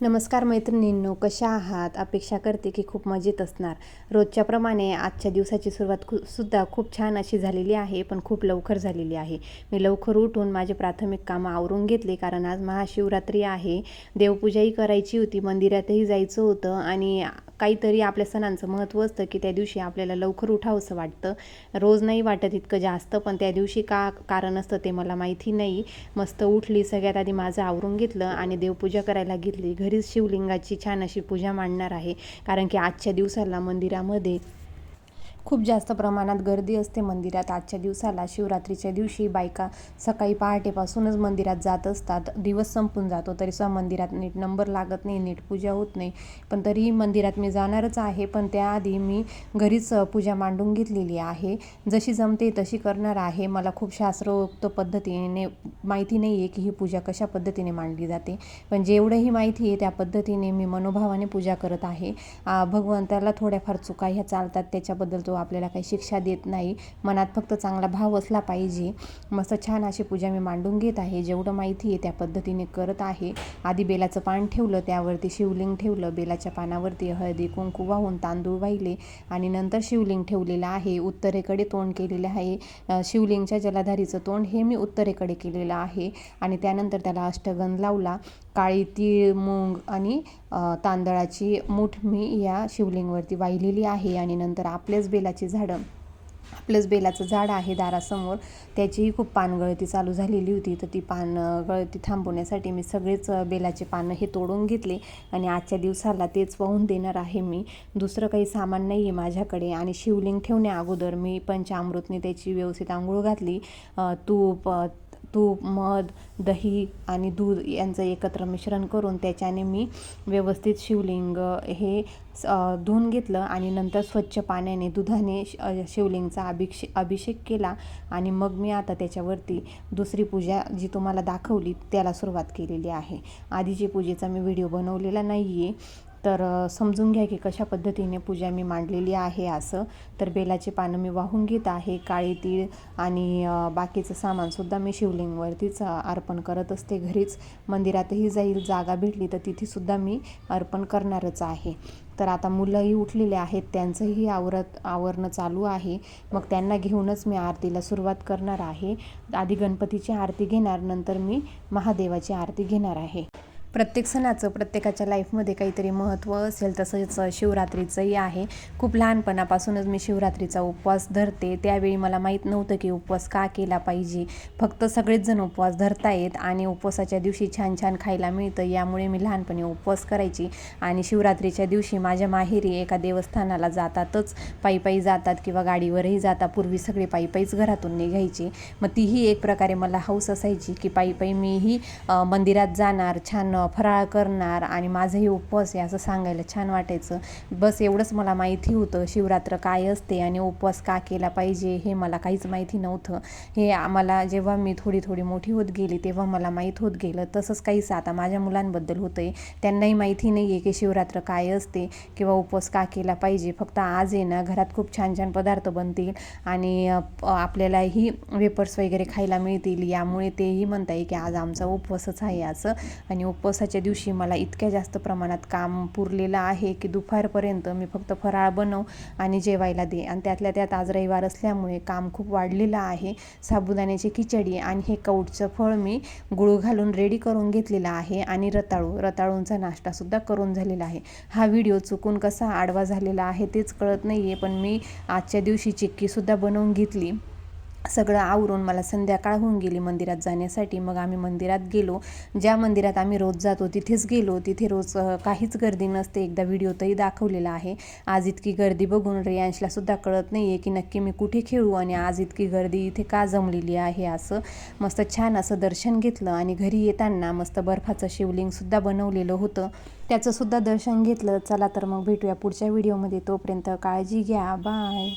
नमस्कार मैत्रिणींनो कशा आहात? अपेक्षा करते की खूप मजेत असणार. रोजच्याप्रमाणे आजच्या दिवसाची सुरुवात खू सुद्धा खूप छान अशी झालेली आहे पण खूप लवकर झालेली आहे. मी लवकर उठून माझे प्राथमिक कामं आवरून घेतले कारण आज महाशिवरात्री आहे. देवपूजाही करायची होती मंदिरातही जायचं होतं आणि काहीतरी आपल्या सणांचं महत्त्व असतं की त्या दिवशी आपल्याला लवकर उठावंसं वाटतं. रोज नाही वाटत इतकं जास्त पण त्या दिवशी का कारण असतं ते मला माहिती नाही. मस्त उठली सगळ्यात आधी माझं आवरून घेतलं आणि देवपूजा करायला घेतली. घरीच शिवलिंगाची छान अशी पूजा मांडणार आहे. कारण की आजच्या दिवसाला मंदिरामध्ये खूप जास्त प्रमाणात गर्दी असते मंदिरात. आजच्या दिवसाला शिवरात्रीच्या दिवशी बायका सकाळी पहाटेपासूनच मंदिरात जात असतात. दिवस संपून जातो तरी सुद्धा मंदिरात नीट नंबर लागत नाही नीट पूजा होत नाही. पण तरीही मंदिरात मी जाणारच आहे. पण त्याआधी मी घरीच पूजा मांडून घेतलेली आहे. जशी जमते तशी करणार आहे. मला खूप शास्त्रोक्त पद्धतीने माहिती नाही आहे की ही पूजा कशा पद्धतीने मांडली जाते. पण जेवढंही माहिती आहे त्या पद्धतीने मी मनोभावाने पूजा करत आहे. भगवंताला थोड्याफार चुका ह्या चालतात. त्याच्याबद्दल तो आपल्याला काही शिक्षा देत नाही. मनात फक्त चांगला भाव असला पाहिजे. मस्त छान अशी पूजा मी मांडून घेत आहे. जेवढं माहिती आहे त्या पद्धतीने करत आहे. आधी बेलाचं पान ठेवलं त्यावरती शिवलिंग ठेवलं. बेलाच्या पानावरती हळदी कुंकू वाहून तांदूळ वाहिले आणि नंतर शिवलिंग ठेवलेलं आहे. उत्तरेकडे तोंड केलेले आहे. शिवलिंगच्या जलाधारीचं तोंड हे मी उत्तरेकडे केलेलं आहे. आणि त्यानंतर त्याला अष्टगंध लावला. काळी तीळ मूग आणि तांदळाची मूठ मी या शिवलिंगवरती वाहिलेली आहे आणि नंतर आपलेच बेलाची झाडं आपलंच बेलाचं झाड आहे दारासमोर. त्याचीही खूप पानगळती चालू झालेली होती. तर ती पानगळती थांबवण्यासाठी मी सगळेच बेलाचे पानं हे तोडून घेतले आणि आजच्या दिवसाला तेच वाहून देणार आहे मी. दुसरं काही सामान नाही आहे माझ्याकडे आणि शिवलिंग ठेवण्या अगोदर मी पंचामृतने त्याची व्यवस्थित आंघोळ घातली. तूप तूप मध दही आणि दूध यांचं एकत्र मिश्रण करून त्याच्याने मी व्यवस्थित शिवलिंग हे धुवून घेतलं आणि नंतर स्वच्छ पाण्याने दुधाने शिवलिंगचा अभिषे अभिषेक केला आणि मग मी आता त्याच्यावरती दुसरी पूजा जी तुम्हाला दाखवली त्याला सुरुवात केलेली आहे. आधीची पूजेचा मी व्हिडिओ बनवलेला नाही आहे तर समजून घ्या की कशा पद्धतीने पूजा मी मांडलेली आहे असं. तर बेलाचे पानं मी वाहून घेत आहे काळी तीळ आणि बाकीचं सामानसुद्धा मी शिवलिंगवरतीच अर्पण करत असते घरीच. मंदिरातही जाईल जागा भेटली तर तिथेसुद्धा मी अर्पण करणारच आहे. तर आता मुलंही उठलेले आहेत त्यांचंही आवरत आवरणं चालू आहे. मग त्यांना घेऊनच मी आरतीला सुरुवात करणार आहे. आधी गणपतीची आरती घेणार नंतर मी महादेवाची आरती घेणार आहे. प्रत्येक सणाचं प्रत्येकाच्या लाईफमध्ये काहीतरी महत्त्व असेल तसंच शिवरात्रीचंही आहे. खूप लहानपणापासूनच मी शिवरात्रीचा उपवास धरते. त्यावेळी मला माहीत नव्हतं की उपवास का केला पाहिजे. फक्त सगळेच जण उपवास धरतायत आणि उपवासाच्या दिवशी छान छान खायला मिळतं. यामुळे मी लहानपणी उपवास करायची आणि शिवरात्रीच्या दिवशी माझ्या माहेरी एका देवस्थानाला जातातच. पायी पायी जातात किंवा गाडीवरही जातात. पूर्वी सगळे पायी पायीच घरातून निघायची. मग तीही एक प्रकारे मला हौस असायची की पायी पायी मीही मंदिरात जाणार छान फराळ करणार आणि माझंही उपवास आहे असं सांगायला छान वाटायचं. बस एवढंच मला माहिती होतं शिवरात्र काय असते आणि उपवास का केला पाहिजे हे मला काहीच माहिती नव्हतं. हे आम्हाला जेव्हा मी थोडी थोडी मोठी होत गेली तेव्हा मला माहीत होत गेलं. तसंच काहीच आता माझ्या मुलांबद्दल होतं आहे त्यांनाही माहिती नाही आहे की शिवरात्र काय असते किंवा उपवास का केला पाहिजे. फक्त आज आहे ना घरात खूप छान छान पदार्थ बनतील आणि आपल्यालाही वेपर्स वगैरे खायला मिळतील. यामुळे तेही म्हणता येईल की आज आमचा उपवासच आहे असं आणि उपवास उपवासाच्या दिवशी मला इतक्या जास्त प्रमाणात काम पुरलेलं आहे की दुपारपर्यंत मी फक्त फराळ बनव आणि जेवायला दे. आणि त्यातल्या त्यात आज रविवार असल्यामुळे काम खूप वाढलेलं आहे. साबुदाण्याची खिचडी आणि हे कौटचं फळ मी गुळ घालून रेडी करून घेतलेलं आहे आणि रताळू रताळूंचा नाश्तासुद्धा करून झालेला आहे. हा व्हिडिओ चुकून कसा आडवा झालेला आहे तेच कळत नाही आहे पण मी आजच्या दिवशी चिक्कीसुद्धा बनवून घेतली. सगळं आवरून मला संध्याकाळ होऊन गेली मंदिरात जाण्यासाठी. मग आम्ही मंदिरात गेलो. ज्या मंदिरात आम्ही रोज जातो तिथेच गेलो. तिथे रोज काहीच गर्दी नसते. एकदा व्हिडिओतही दाखवलेला आहे. आज इतकी गर्दी बघून रियांशलासुद्धा कळत नाही आहे की नक्की मी कुठे खेळू आणि आज इतकी गर्दी इथे का जमलेली आहे असं. मस्त छान असं दर्शन घेतलं आणि घरी येताना मस्त बर्फाचं शिवलिंगसुद्धा बनवलेलं होतं. त्याचंसुद्धा दर्शन घेतलं. चला तर मग भेटूया पुढच्या व्हिडिओमध्ये. तोपर्यंत काळजी घ्या. बाय.